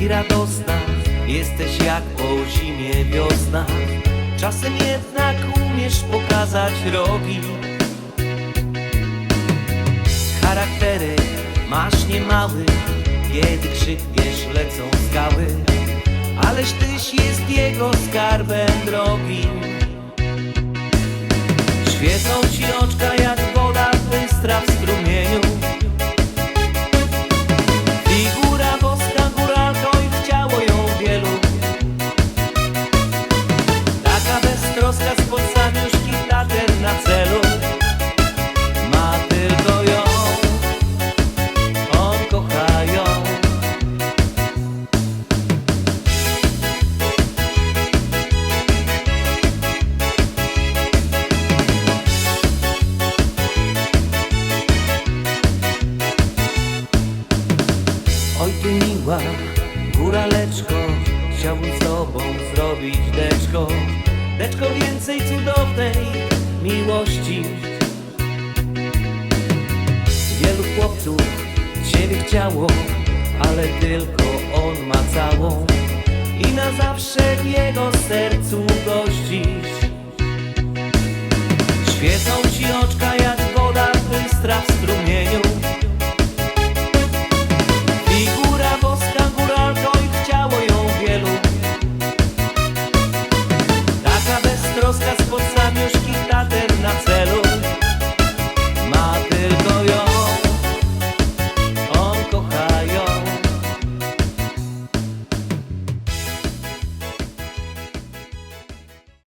i radosna, jesteś jak po zimie wiosna. Czasem jednak umiesz pokazać rogi. Charaktery masz niemały, kiedy krzykniesz lecą skały. Ależ tyś jest jego skarbem drogim. Świecą ci oczka ty miła góraleczko Chciałbym z tobą zrobić deczko. Deczko więcej cudownej miłości. Wielu chłopców ciebie chciało Ale tylko on ma całą. I na zawsze w jego sercu